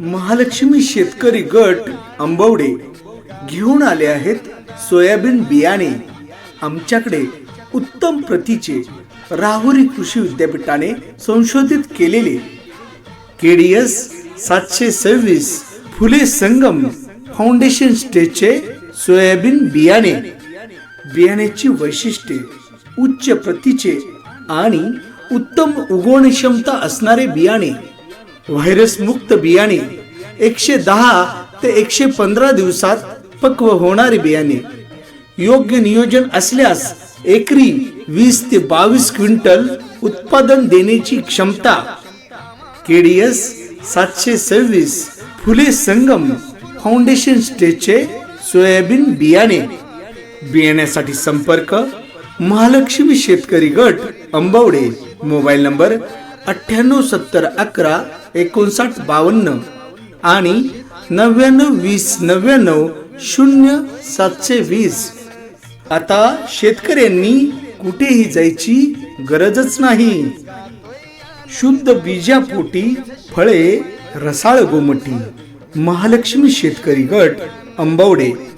महालक्ष्मी शेतकरी गट आंबवडे घेऊन आले आहेत सोयाबीन बियाणे. आमच्याकडे उत्तम प्रतीचे राहुरी कृषी विद्यापीठाने संशोधित केलेले केडीएस सातशे सव्वीस फुले संगम फाउंडेशन स्टेजचे सोयाबीन बियाणे. बियाण्याची वैशिष्ट्ये उच्च प्रतीचे आणि उत्तम उगवण क्षमता असणारे बियाणे. व्हायरस मुक्त बियाणे एकशे दहा ते एकशे पंधरा दिवसात पक्व होणारे बियाणे. योग्य नियोजन असल्यास एकरी वीस ते बावीस क्विंटल उत्पादन देण्याची क्षमता. केडीएस सातशे सव्वीस फुले संगम फाउंडेशन स्टेजचे सोयाबीन बियाणे. बियाण्यासाठी संपर्क महालक्ष्मी शेतकरी गट अंबवडे. मोबाईल नंबर अठ्ठ्याण्णव सत्तर अकरा एकोणसाठ बावन्न आणि नव्याण्णव वीस नव्याण्णव शून्य सातशे वीस. आता शेतकऱ्यांनी कुठेही जायची गरजच नाही. शुद्ध बीजापोटी फळे रसाळ गोमटी. महालक्ष्मी शेतकरी गट अंबवडे.